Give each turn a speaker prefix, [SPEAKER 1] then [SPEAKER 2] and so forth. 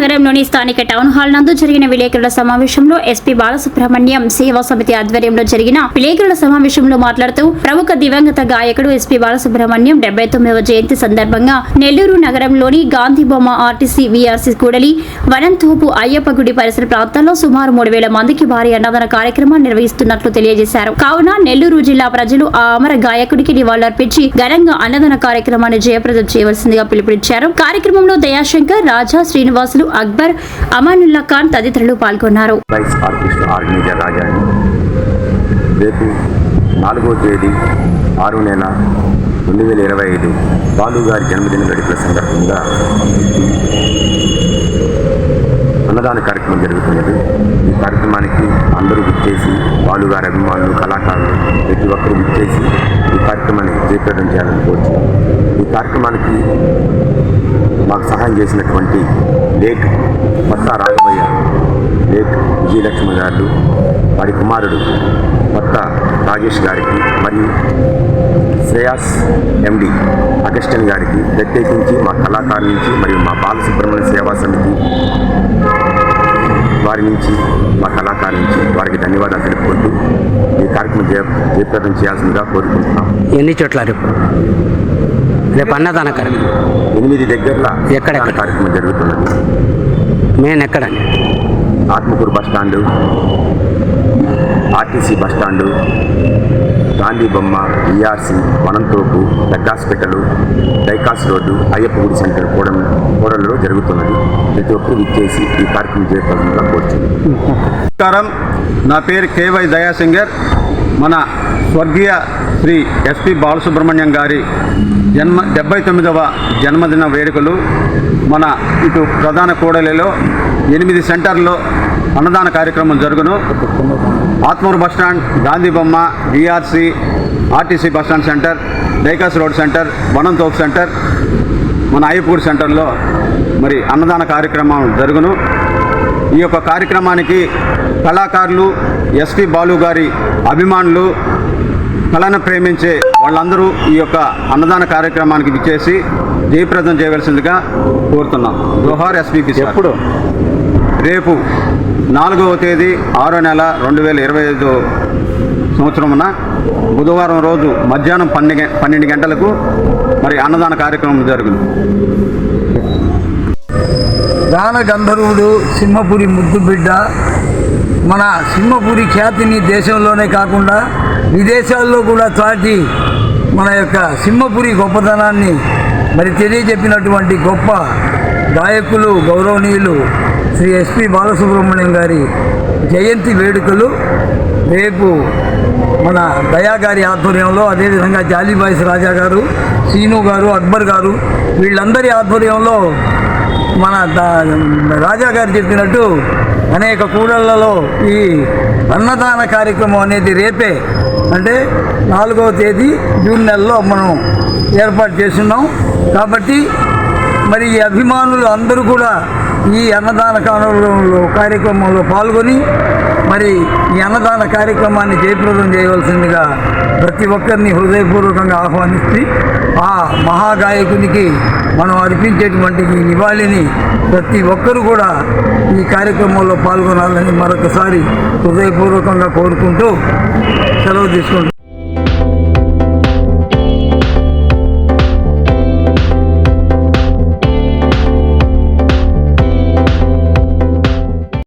[SPEAKER 1] నగరంలోని స్థానిక town hall నందు జరిగిన విలేకరుల సమావేశంలో ఎస్పీ బాలసుబ్రహ్మణ్యం సేవా సమితి ఆధ్వర్యంలో జరిగిన విలేకరుల సమావేశంలో మాట్లాడుతూ ప్రముఖ దివంగత గాయకుడు ఎస్పీ బాలసుబ్రహ్మణ్యం డెబ్బై తొమ్మిదవ జయంతి సందర్భంగా నెల్లూరు నగరంలోని గాంధీ బొమ్మ ఆర్టీసీ వీఆర్సీ కూడలి వనంతోపు అయ్యప్ప గుడి పరిసర ప్రాంతాల్లో సుమారు మూడు వేల మందికి భారీ అన్నదాన కార్యక్రమాన్ని నిర్వహిస్తున్నట్లు తెలియజేశారు. కావున నెల్లూరు జిల్లా ప్రజలు ఆ అమర గాయకుడికి నివాళులర్పించి ఘనంగా అన్నదాన కార్యక్రమాన్ని జయప్రదం చేయవలసిందిగా పిలుపునిచ్చారు. కార్యక్రమంలో దయాశంకర్ రాజా శ్రీనివాసులు అక్బర్ అమానుల్లా ఖాన్ తదితరులు పాల్గొన్నారు.
[SPEAKER 2] వైస్ రేపు నాలుగో తేదీ ఆరు నెల రెండు వేల ఇరవై ఐదు బాలు గారి జన్మదిన గడిపిన సందర్భంగా అన్నదాన కార్యక్రమం జరుగుతున్నది. ఈ కార్యక్రమానికి అందరూ విచ్చేసి బాలు గారి అభిమానులు కళాకారులు ప్రతి ఒక్కరూ విచ్చేసి ఈ కార్యక్రమాన్ని జయప్రదం చేయాలని ఈ కార్యక్రమానికి మాకు సహాయం చేసినటువంటి లేక్ పత్తా రాఘవయ్య. లేక్ విజయలక్ష్మి గారు వారి కుమారుడు కొత్త రాజేష్ గారికి మరియు శ్రేయాస్ ఎండి అగస్టన్ గారికి ప్రత్యేకించి మా కళాకారు నుంచి మరియు మా బాలసుబ్రహ్మణ్య సేవా సమితి వారి నుంచి మా కళాకారు నుంచి వారికి ధన్యవాదాలు తెలుపుకుంటూ ఈ కార్యక్రమం జయప్రదం చేయాల్సిందిగా కోరుకుంటున్నాం.
[SPEAKER 3] ఎన్ని చోట్ల రేపు అన్నదాన కార్యక్రమం
[SPEAKER 2] ఎనిమిది దగ్గరలో
[SPEAKER 3] ఎక్కడెక్కడ?
[SPEAKER 2] కార్యక్రమం జరుగుతున్నది.
[SPEAKER 3] మెయిన్ ఎక్కడండి?
[SPEAKER 2] Atmakur bus stand RTC bus stand Gandhi బొమ్మ ఈఆర్సీ వనంతోపు పెద్ద హాస్పిటల్ డైకాస్ రోడ్డు అయ్యప్ప గుడి సెంటర్ కూడం కూడలలో జరుగుతున్నది. ప్రతి ఒక్కరు విచ్చేసి ఈ కార్యక్రమం కోరుచున్నాను.
[SPEAKER 4] నమస్కారం. నా పేరు కేవై దయాసింగర్ మన స్వర్గీయ శ్రీ ఎస్పి బాలసుబ్రహ్మణ్యం గారి జన్మ డెబ్బై తొమ్మిదవ జన్మదిన వేడుకలు మన ఇటు ప్రధాన కూడలిలో ఎనిమిది సెంటర్లో అన్నదాన కార్యక్రమం జరుగును. ఆత్మూరు బస్టాండ్ గాంధీ బొమ్మ DRC RTC bus stand centre డైకాస్ road centre Vanamthop centre మన అయ్యపూర్ సెంటర్లో మరి అన్నదాన కార్యక్రమం జరుగును. ఈ యొక్క కార్యక్రమానికి కళాకారులు ఎస్పి బాలు గారి అభిమానులు కళను ప్రేమించే వాళ్ళందరూ ఈ యొక్క అన్నదాన కార్యక్రమానికి విచ్చేసి జయప్రదం చేయవలసిందిగా కోరుతున్నాం. జోహార్ ఎస్పీకి ఎప్పుడు? రేపు నాలుగవ తేదీ ఆరో నెల రెండు వేల ఇరవై ఐదు సంవత్సరమున బుధవారం రోజు మధ్యాహ్నం పన్నెండు పన్నెండు గంటలకు మరి అన్నదాన కార్యక్రమం జరుగును.
[SPEAKER 5] గాన గంధర్వుడు సింహపురి ముద్దు బిడ్డ మన సింహపురి ఖ్యాతిని దేశంలోనే కాకుండా విదేశాల్లో కూడా చాటి మన యొక్క సింహపురి గొప్పతనాన్ని మరి తెలియజెప్పినటువంటి గొప్ప గాయకులు గౌరవనీయులు శ్రీ ఎస్పి బాలసుబ్రహ్మణ్యం గారి జయంతి వేడుకలు. రేపు మన దయా గారి ఆధ్వర్యంలో అదేవిధంగా జాలీబాయిస్ రాజా గారు సీను గారు అక్బర్ గారు వీళ్ళందరి ఆధ్వర్యంలో మన రాజా గారు చెప్పినట్టు అనేక కూడళ్ళలో ఈ అన్నదాన కార్యక్రమం అనేది రేపే. అంటే నాలుగవ తేదీ జూన్ నెలలో మనం ఏర్పాటు చేస్తున్నాం. కాబట్టి మరి ఈ అభిమానులు అందరూ కూడా ఈ అన్నదాన కార్యక్రమంలో కార్యక్రమంలో పాల్గొని మరి ఈ అన్నదాన కార్యక్రమాన్ని జయప్రదం చేయవలసిందిగా ప్రతి ఒక్కరిని హృదయపూర్వకంగా ఆహ్వానిస్తే ఆ మహాగాయకునికి మనం అర్పించేటువంటి ఈ నివాళిని ప్రతి ఒక్కరూ కూడా ఈ కార్యక్రమంలో పాల్గొనాలని మరొకసారి హృదయపూర్వకంగా కోరుకుంటూ సెలవు తీసుకుంటున్నాం.